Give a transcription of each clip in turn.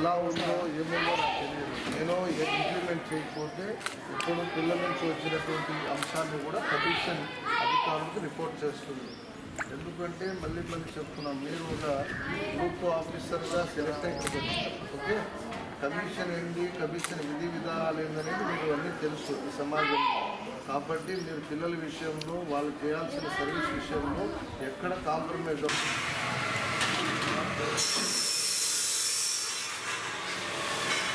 ఎలా ఉందో ఏముందో నాకు తెలియదు. నేను ఇంప్లిమెంట్ చేయకపోతే ఇప్పుడు పిల్లల నుంచి వచ్చినటువంటి అంశాన్ని కూడా కమిషన్ అధికారులకు రిపోర్ట్ చేస్తుంది. ఎందుకంటే మళ్ళీ మళ్ళీ చెప్తున్నాం మీరు ఒక గ్రూప్ ఆఫీసర్గా సెలెక్ట్ అయిపోతుంది ఓకే? కమిషన్ ఏంటి కమిషన్ విధి విధానాలు ఏందనేది మీకు అన్నీ తెలుసు ఈ సమాజంలో. కాబట్టి మీరు పిల్లల విషయంలో వాళ్ళు చేయాల్సిన సర్వీస్ విషయంలో ఎక్కడ కాంప్రమైజ్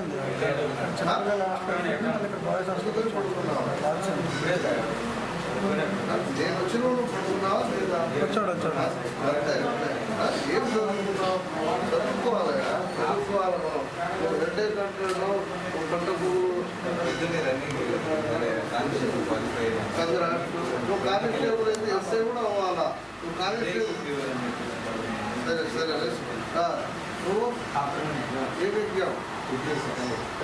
ఉంది అది అయిపోయింది చిన్నపిల్లల బాయ్స్ హాస్టల్కి వచ్చాం నేను వచ్చిన వాళ్ళు పడుకున్నావా లేదా వచ్చాడు వచ్చాడు ఏం చదువుకున్నావు చదువుకోవాలి చదువుకోవాలి మనం రెండే గంటలలో ఒక గంటకు నువ్వు కానిస్టేబుల్ అయితే ఎస్ఐ కూడా అవ్వాలా నువ్వు కానిస్టేబుల్ సరే సరే లెస్. ఆ, నువ్వు ఏం ఎగ్జామ్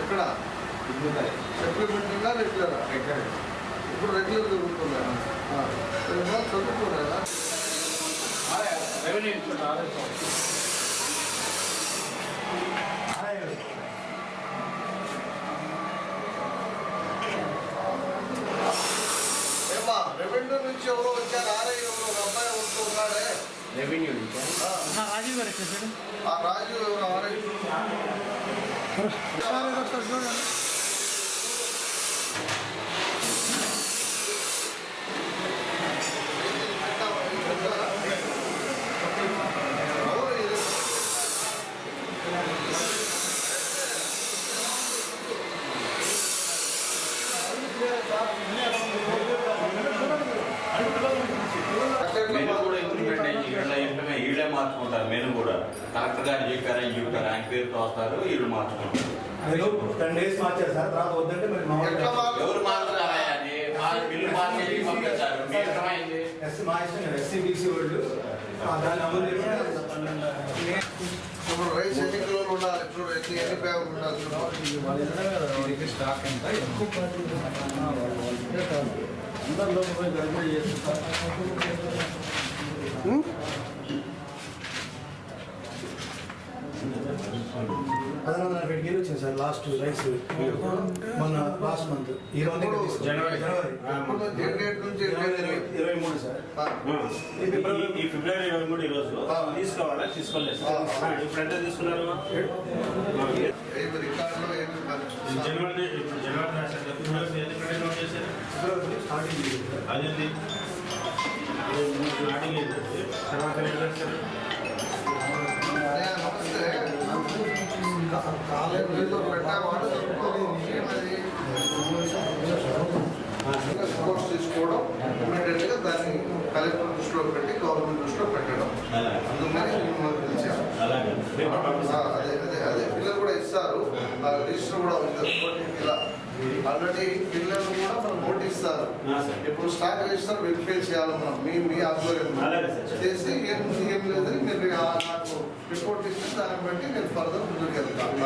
ఎక్కడ సప్లిమెంటరీగా రెగ్యులరా ఇప్పుడు రెగ్యులర్ చదువుతున్నా చదువుకున్నారా ఏమ్మా రెవెన్యూ నుంచి ఎవరో వచ్చారు ఆర్ఐ ఎవరో ఒక అబ్బాయి ఉంటున్నాడే రెవెన్యూ నుంచి ఆ, రాజీవ్ గారు వచ్చేసాడు ఆ రాజు ఎవరు ఆర్ఐ ఒకసారి ఒకసారి చూడండి ఎవరు ఇది? మెను కూడా ఇంప్లిమెంట్ అయ్యి వీళ్ళ ఇంప్లిమెంట్ వీళ్ళే మార్చుకుంటారు మెను కూడా కలెక్టర్ గారు చెప్పారు అని చెప్తారు ఆయన పేరుతో వస్తారు వీళ్ళు మార్చుకుంటారు. టెన్ డేస్ మార్చారు సార్ తర్వాత వద్దంటే మరి మార్చారు? ఎవరు మార్చుతారా అది? మా- బిల్లు మార్చేసి పంపించారు. మీ ఇష్టమైంది ఎస్సీ మా ఇష్టం ఎస్సీ బీసీ వాళ్ళు. దాన్ని అమలు ఇప్పుడు రైస్ ఎన్ని కిలోలు ఉండాలి? చూడు ఎన్ని ఎన్ని బ్యాగులు ఉండాలి? చూడు స్టాక్ ఎంత? ఎక్కువ అందరు లోపల పోయి పదహారు వందల నలభై కేజీలు వచ్చింది సార్ లాస్ట్ రైస్ మొన్న లాస్ట్ మంత్ ఈ రోజు. జనవరి. జనవరి. ఇరవై ఇరవై మూడు సార్. ఈ ఫిబ్రవరి ఈ ఫిబ్రవరి ఇరవై మూడు ఈరోజు. తీసుకోవాలా? తీసుకోలేదు. ఇప్పుడు ఎంత తీసుకున్నారు? జనవరి ఇప్పుడు జనవరి ఫిబ్రవరి స్టార్టింగ్ తర్వాత కాలేజీలో పెట్టావాడు ఏమది స్పోర్ట్స్ తీసుకోవడం ఇమీడియట్గా దాన్ని కలెక్టర్ దృష్టిలో పెట్టి గవర్నమెంట్ దృష్టిలో పెట్టడం అందుకని మిమ్మల్ని పిలిచాను అదే అదే అదే. పిల్లలు కూడా ఇస్తారు. ఆ రిజిస్టర్ కూడా ఉంది. ఓటీపీ ఇలా ఆల్రెడీ పిల్లలు కూడా మనం సార్. ఇప్పుడు స్టాక్ రిజిస్టర్ వెరిఫై చేయాలి మనం మీ మీ ఆధ్వర్యంలో. చేసి ఏం ఏం లేదని మీరు నాకు రిపోర్ట్ ఇస్తే దాన్ని బట్టి నేను ఫర్దర్ ముందుకు వెళ్తాను